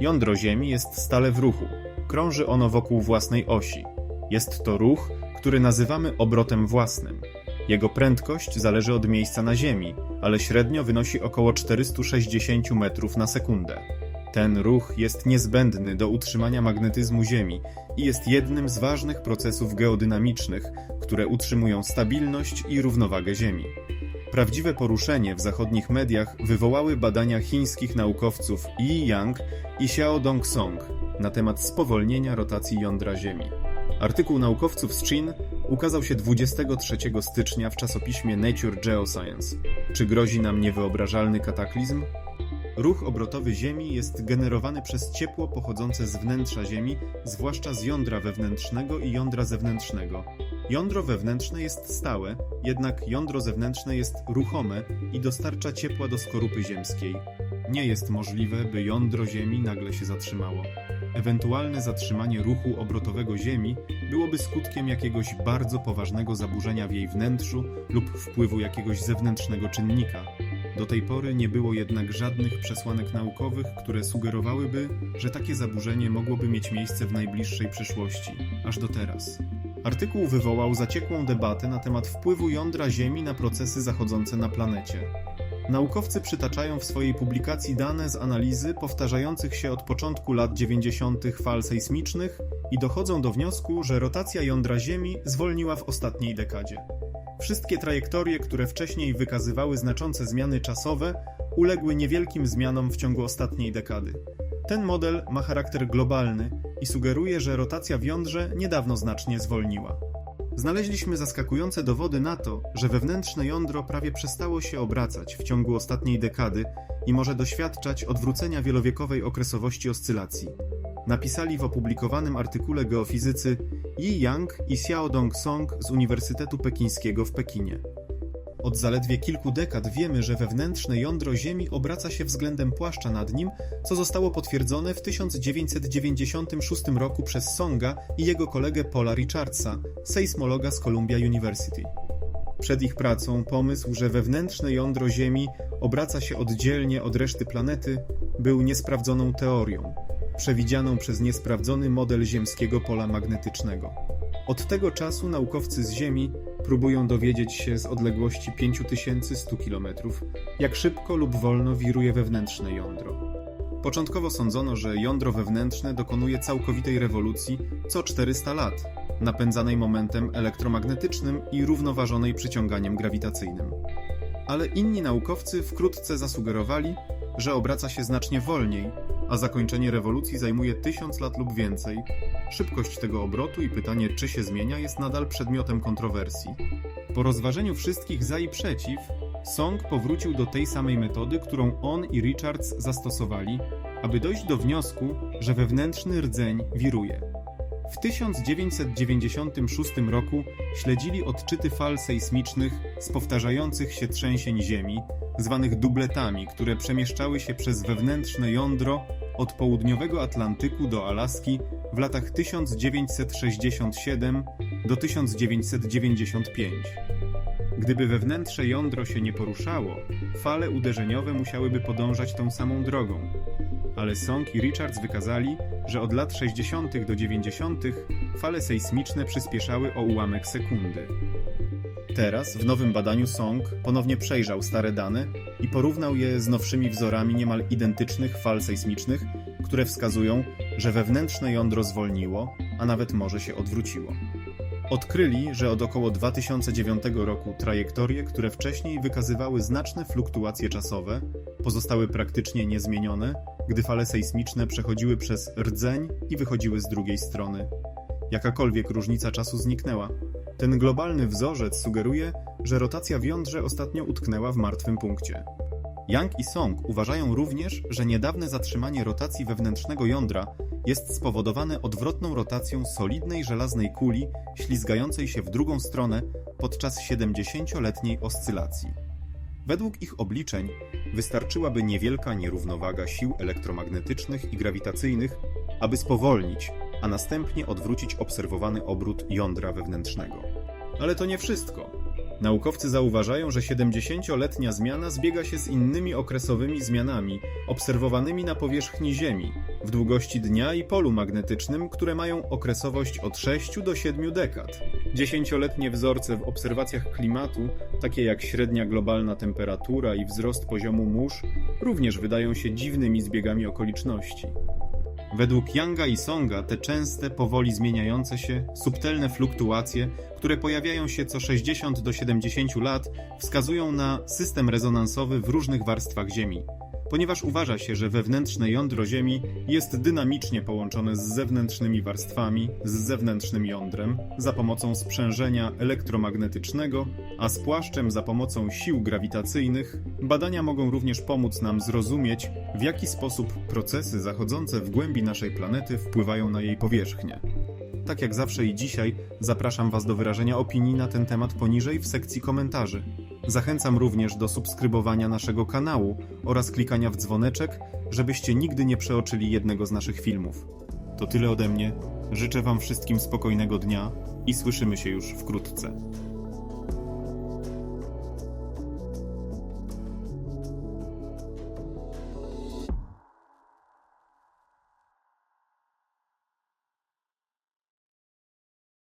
Jądro Ziemi jest stale w ruchu. Krąży ono wokół własnej osi. Jest to ruch, który nazywamy obrotem własnym. Jego prędkość zależy od miejsca na Ziemi, ale średnio wynosi około 460 metrów na sekundę. Ten ruch jest niezbędny do utrzymania magnetyzmu Ziemi i jest jednym z ważnych procesów geodynamicznych, które utrzymują stabilność i równowagę Ziemi. Prawdziwe poruszenie w zachodnich mediach wywołały badania chińskich naukowców Yi Yang i Xiao Dong-song na temat spowolnienia rotacji jądra Ziemi. Artykuł naukowców z Chin ukazał się 23 stycznia w czasopiśmie Nature Geoscience. Czy grozi nam niewyobrażalny kataklizm? Ruch obrotowy Ziemi jest generowany przez ciepło pochodzące z wnętrza Ziemi, zwłaszcza z jądra wewnętrznego i jądra zewnętrznego. Jądro wewnętrzne jest stałe, jednak jądro zewnętrzne jest ruchome i dostarcza ciepła do skorupy ziemskiej. Nie jest możliwe, by jądro Ziemi nagle się zatrzymało. Ewentualne zatrzymanie ruchu obrotowego Ziemi byłoby skutkiem jakiegoś bardzo poważnego zaburzenia w jej wnętrzu lub wpływu jakiegoś zewnętrznego czynnika. Do tej pory nie było jednak żadnych przesłanek naukowych, które sugerowałyby, że takie zaburzenie mogłoby mieć miejsce w najbliższej przyszłości, aż do teraz. Artykuł wywołał zaciekłą debatę na temat wpływu jądra Ziemi na procesy zachodzące na planecie. Naukowcy przytaczają w swojej publikacji dane z analizy powtarzających się od początku lat 90. fal sejsmicznych i dochodzą do wniosku, że rotacja jądra Ziemi zwolniła w ostatniej dekadzie. Wszystkie trajektorie, które wcześniej wykazywały znaczące zmiany czasowe, uległy niewielkim zmianom w ciągu ostatniej dekady. Ten model ma charakter globalny i sugeruje, że rotacja w jądrze niedawno znacznie zwolniła. Znaleźliśmy zaskakujące dowody na to, że wewnętrzne jądro prawie przestało się obracać w ciągu ostatniej dekady i może doświadczać odwrócenia wielowiekowej okresowości oscylacji. Napisali w opublikowanym artykule geofizycy Yi Yang i Xiao Dong-song z Uniwersytetu Pekińskiego w Pekinie. Od zaledwie kilku dekad wiemy, że wewnętrzne jądro Ziemi obraca się względem płaszcza nad nim, co zostało potwierdzone w 1996 roku przez Songa i jego kolegę Paula Richardsa, sejsmologa z Columbia University. Przed ich pracą pomysł, że wewnętrzne jądro Ziemi obraca się oddzielnie od reszty planety, był niesprawdzoną teorią, przewidzianą przez niesprawdzony model ziemskiego pola magnetycznego. Od tego czasu naukowcy z Ziemi próbują dowiedzieć się z odległości 5100 km, jak szybko lub wolno wiruje wewnętrzne jądro. Początkowo sądzono, że jądro wewnętrzne dokonuje całkowitej rewolucji co 400 lat, napędzanej momentem elektromagnetycznym i równoważonej przyciąganiem grawitacyjnym. Ale inni naukowcy wkrótce zasugerowali, że obraca się znacznie wolniej, a zakończenie rewolucji zajmuje tysiąc lat lub więcej. Szybkość tego obrotu i pytanie, czy się zmienia, jest nadal przedmiotem kontrowersji. Po rozważeniu wszystkich za i przeciw, Song powrócił do tej samej metody, którą on i Richards zastosowali, aby dojść do wniosku, że wewnętrzny rdzeń wiruje. W 1996 roku śledzili odczyty fal sejsmicznych z powtarzających się trzęsień Ziemi, zwanych dubletami, które przemieszczały się przez wewnętrzne jądro od południowego Atlantyku do Alaski w latach 1967 do 1995. Gdyby wewnętrzne jądro się nie poruszało, fale uderzeniowe musiałyby podążać tą samą drogą. Ale Song i Richards wykazali, że od lat 60. do 90. fale sejsmiczne przyspieszały o ułamek sekundy. Teraz, w nowym badaniu Song ponownie przejrzał stare dane i porównał je z nowszymi wzorami niemal identycznych fal sejsmicznych, które wskazują, że wewnętrzne jądro zwolniło, a nawet może się odwróciło. Odkryli, że od około 2009 roku trajektorie, które wcześniej wykazywały znaczne fluktuacje czasowe, pozostały praktycznie niezmienione, gdy fale sejsmiczne przechodziły przez rdzeń i wychodziły z drugiej strony. Jakakolwiek różnica czasu zniknęła. Ten globalny wzorzec sugeruje, że rotacja w jądrze ostatnio utknęła w martwym punkcie. Yang i Song uważają również, że niedawne zatrzymanie rotacji wewnętrznego jądra jest spowodowane odwrotną rotacją solidnej żelaznej kuli ślizgającej się w drugą stronę podczas 70-letniej oscylacji. Według ich obliczeń wystarczyłaby niewielka nierównowaga sił elektromagnetycznych i grawitacyjnych, aby spowolnić, a następnie odwrócić obserwowany obrót jądra wewnętrznego. Ale to nie wszystko. Naukowcy zauważają, że 70-letnia zmiana zbiega się z innymi okresowymi zmianami obserwowanymi na powierzchni Ziemi, w długości dnia i polu magnetycznym, które mają okresowość od 6 do 7 dekad. Dziesięcioletnie wzorce w obserwacjach klimatu, takie jak średnia globalna temperatura i wzrost poziomu mórz, również wydają się dziwnymi zbiegami okoliczności. Według Younga i Songa te częste, powoli zmieniające się, subtelne fluktuacje, które pojawiają się co 60 do 70 lat, wskazują na system rezonansowy w różnych warstwach Ziemi. Ponieważ uważa się, że wewnętrzne jądro Ziemi jest dynamicznie połączone z zewnętrznymi warstwami, z zewnętrznym jądrem, za pomocą sprzężenia elektromagnetycznego, a z płaszczem za pomocą sił grawitacyjnych, badania mogą również pomóc nam zrozumieć, w jaki sposób procesy zachodzące w głębi naszej planety wpływają na jej powierzchnię. Tak jak zawsze i dzisiaj, zapraszam Was do wyrażenia opinii na ten temat poniżej w sekcji komentarzy. Zachęcam również do subskrybowania naszego kanału oraz klikania w dzwoneczek, żebyście nigdy nie przeoczyli jednego z naszych filmów. To tyle ode mnie. Życzę Wam wszystkim spokojnego dnia i słyszymy się już wkrótce.